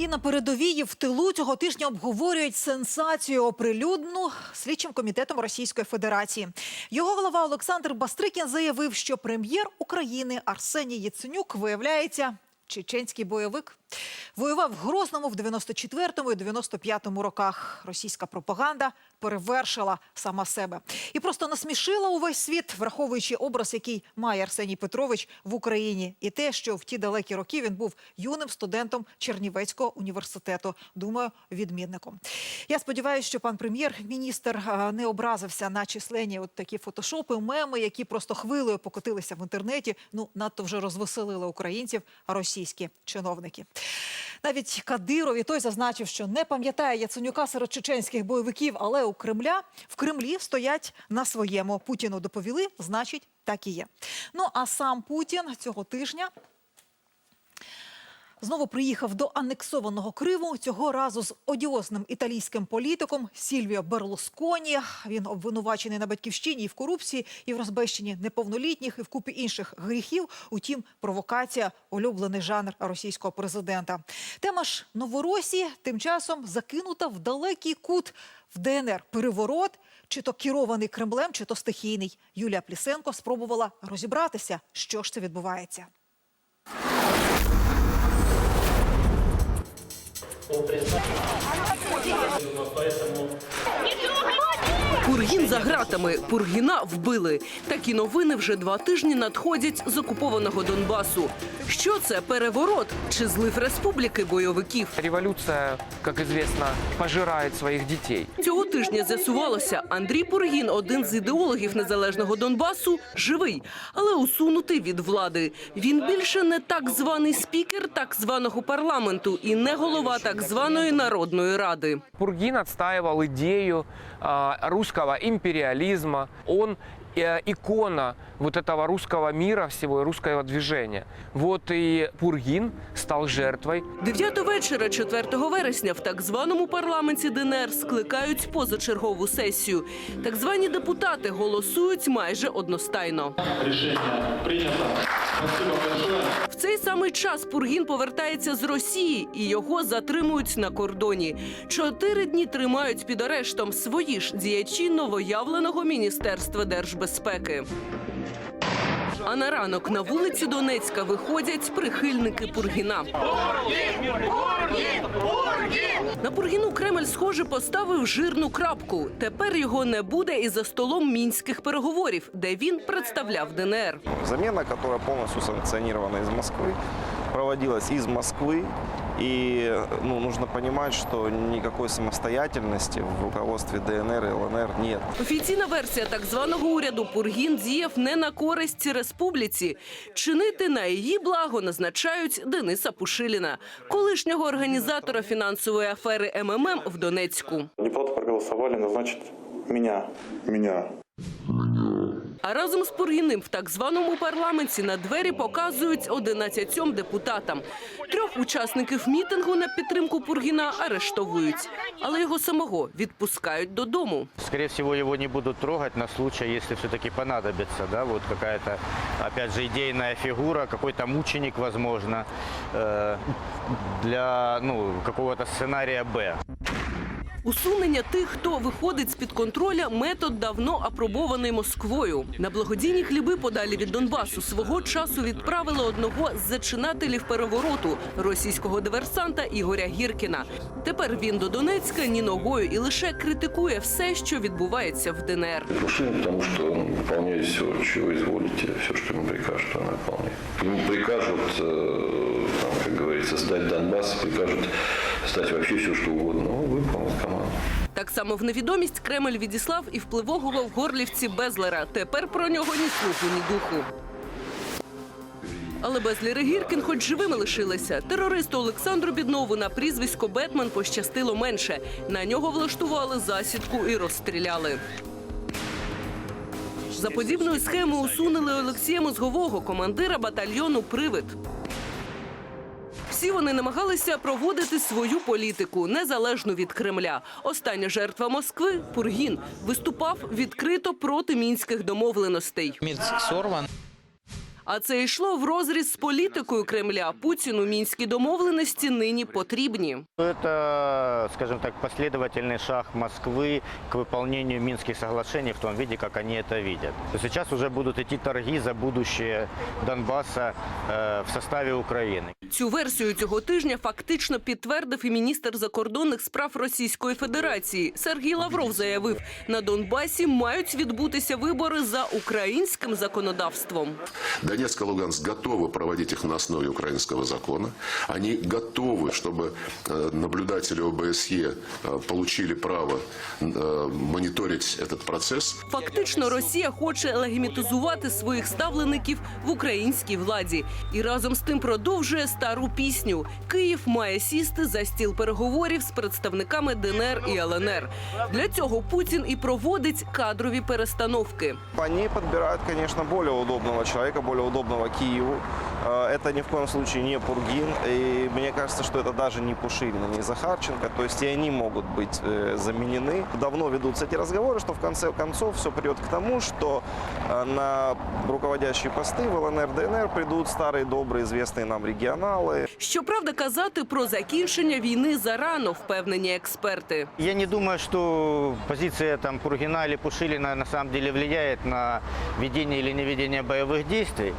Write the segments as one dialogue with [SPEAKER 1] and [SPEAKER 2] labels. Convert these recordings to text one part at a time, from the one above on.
[SPEAKER 1] І на передовій в тилу цього тижня обговорюють сенсацію оприлюдну слідчим комітетом Російської Федерації. Його голова Олександр Бастрикін заявив, що прем'єр України Арсеній Яценюк виявляється чеченський бойовик. Воював в Грозному в 94-му і 95-му роках. Російська пропаганда перевершила сама себе і просто насмішила увесь світ, враховуючи образ, який має Арсеній Петрович в Україні, і те, що в ті далекі роки він був юним студентом Чернівецького університету. Думаю, відмінником. Я сподіваюся, що пан прем'єр-міністр не образився на численні от такі фотошопи, меми, які просто хвилею покотилися в інтернеті. Ну надто вже розвеселили українців російські чиновники. Навіть Кадиров і той зазначив, що не пам'ятає Яценюка серед чеченських бойовиків, але у Кремля в Кремлі стоять на своєму. Путіну доповіли, значить, так і є. Ну а сам Путін цього тижня знову приїхав до анексованого Криму. Цього разу з одіозним італійським політиком Сільвіо Берлусконі. Він обвинувачений на батьківщині і в корупції, і в розбещенні неповнолітніх, і в купі інших гріхів. Утім, провокація улюблений жанр російського президента. Тема ж Новоросії тим часом закинута в далекий кут в ДНР. Переворот, чи то керований Кремлем, чи то стихійний. Юлія Плісенко спробувала розібратися, що ж це відбувається.
[SPEAKER 2] За гратами. Пургіна вбили. Такі новини вже два тижні надходять з окупованого Донбасу. Що це переворот чи злив республіки бойовиків?
[SPEAKER 3] Революция, как известно, пожирает своих детей.
[SPEAKER 2] Цього тижня з'ясувалося, Андрій Пургін, один з ідеологів незалежного Донбасу, живий, але усунутий від влади. Він більше не так званий спікер так званого парламенту і не голова так званої народної ради.
[SPEAKER 3] Пургин отстаивал идею а, русского империализма. Он э, икона вот этого русского мира всего русского движения. Вот и Пургин стал жертвой
[SPEAKER 2] 9 вечора 4 вересня в так званому парламенті ДНР скликають позачергову сесію. Так звані депутати голосують майже одностайно.
[SPEAKER 4] Решение принято. Спасибо большое.
[SPEAKER 2] В цей самий час Пургін повертається з Росії і його затримують на кордоні. Чотири дні тримають під арештом свої ж діячі новоявленого міністерства держбезпеки. А на ранок на вулиці Донецька виходять прихильники Пургіна. На Пургіну Кремль, схоже, поставив жирну крапку. Тепер його не буде і за столом мінських переговорів, де він представляв ДНР.
[SPEAKER 5] Заміна, яка повністю санкціонована з Москви, проводилась із Москвы. И ну, нужно понимать, что никакой самостоятельности в руководстве ДНР и ЛНР нет.
[SPEAKER 2] Офіційна версія так званого уряду Пургін діяв не на користь республіці. Чинити на її благо назначають Дениса Пушиліна, колишнього організатора фінансової афери МММ в Донецьку.
[SPEAKER 6] Депутаты проголосовали назначить меня.
[SPEAKER 7] Меня.
[SPEAKER 2] А разом з Пургіним в так званому парламенті на двері показують 11 депутатам. Трьох учасників мітингу на підтримку Пургіна арештовують, але його самого відпускають додому.
[SPEAKER 8] Скорее всего, его не будут трогать на случай, если все-таки понадобится, да, вот какая-то, опять же, идейная фигура, какой-то мученик, возможно, э, для, ну, какого-то сценария «Б».
[SPEAKER 2] Усунення тих, хто виходить з під контроля, метод давно апробований Москвою. На благодійні хліби подалі від Донбасу свого часу відправили одного з зачинателів перевороту російського диверсанта Ігоря Гіркіна. Тепер він до Донецька ні ногою і лише критикує все, що відбувається в ДНР.
[SPEAKER 7] Пушилин, потому что он выполняет все, чего изволите, все, что ему прикажут, он выполняет. Ему прикажут, э, там, как говорится, сдать Донбасс, прикажут сдать вообще все, что угодно. Он выполнит команду.
[SPEAKER 2] Так само в невідомість Кремль відіслав і впливового в Горлівці Безлера. Тепер про нього ні слуху, ні духу. Але Безлер і Гіркін хоч живими лишилися. Терористу Олександру Біднову на прізвисько Бетмен пощастило менше. На нього влаштували засідку і розстріляли. За подібною схемою усунули Олексія Мозгового, командира батальйону Привид. Всі вони намагалися проводити свою політику незалежно від Кремля. Остання жертва Москви Пургін виступав відкрито проти мінських домовленостей.
[SPEAKER 9] Мінськ сорван.
[SPEAKER 2] А це йшло в розріз з політикою Кремля. Путіну мінські домовленості нині потрібні.
[SPEAKER 8] Это, скажем так, последовательный шаг Москвы к выполнению Минских соглашений в том виде, как они это видят. Сейчас уже будут идти торги за будущее Донбасса э, в составе Украины.
[SPEAKER 2] Цю версію цього тижня фактично підтвердив і міністр закордонних справ Російської Федерації. Сергій Лавров заявив, на Донбасі мають відбутися вибори за українським законодавством.
[SPEAKER 9] Донецк и Луганск готовы проводить их на основе украинского закона. Они готовы, чтобы э, наблюдатели ОБСЕ э, получили право э, мониторить этот процесс.
[SPEAKER 2] Фактично, Росія хоче легімітизувати своїх ставлеників в українській владі і разом з тим продовжує стару пісню. Київ має сісти за стіл переговорів з представниками ДНР і ЛНР. Для цього Путін і проводить кадрові перестановки.
[SPEAKER 5] Они подбирают, конечно, более удобного человека, более удобного Киеву. Э, Это ни в коем случае не Пургин. И мне кажется, что это даже не Пушилин, и не Захарченко. То есть и они могут быть э, заменены. Давно ведутся эти разговоры, что в конце концов все придет к тому, что э, на руководящие посты в ЛНР, ДНР придут старые, добрые, известные нам регионалы.
[SPEAKER 2] Щоправда, казати про закінчення війни зарано, впевнені експерти.
[SPEAKER 8] Я не думаю, что позиция там Пургина или Пушилина на самом деле влияет на ведение или не ведение боевых действий.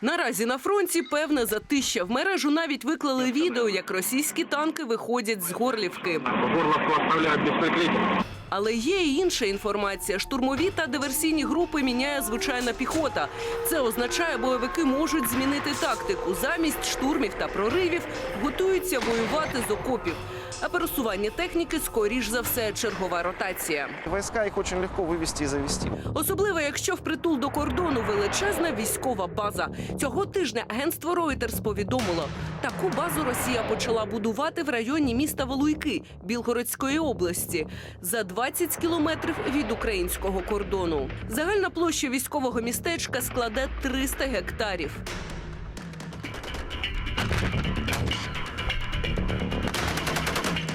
[SPEAKER 2] Наразі на фронті певне затища. В мережу навіть виклали відео, як російські танки виходять з Горлівки. Але є і інша інформація. Штурмові та диверсійні групи міняє звичайна піхота. Це означає, бойовики можуть змінити тактику. Замість штурмів та проривів готуються воювати з окопів. А пересування техніки скоріш за все чергова ротація.
[SPEAKER 5] Войска их очень легко вывести и завести.
[SPEAKER 2] Особливо, якщо впритул до кордону величезна військова база. Цього тижня агентство Reuters повідомило, таку базу Росія почала будувати в районі міста Валуйки Білгородської області за 20 кілометрів від українського кордону. Загальна площа військового містечка складе 300 гектарів.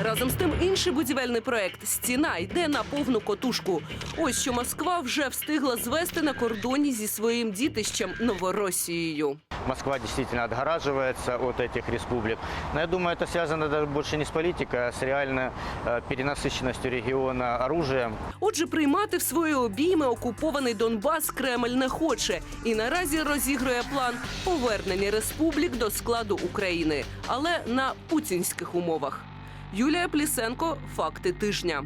[SPEAKER 2] Разом з тим інший будівельний проект Стіна йде на повну котушку. Ось що Москва вже встигла звести на кордоні зі своїм дітищем Новоросією.
[SPEAKER 8] Москва действительно отгораживается от этих республик. Но я думаю, это связано даже больше не с политикой, а с реально э, перенасыщенностью региона оружием.
[SPEAKER 2] Отже, приймати в свої обійми окупований Донбас Кремль не хоче і наразі розігрує план повернення республік до складу України, але на путінських умовах. Юлія Плісенко, факти тижня.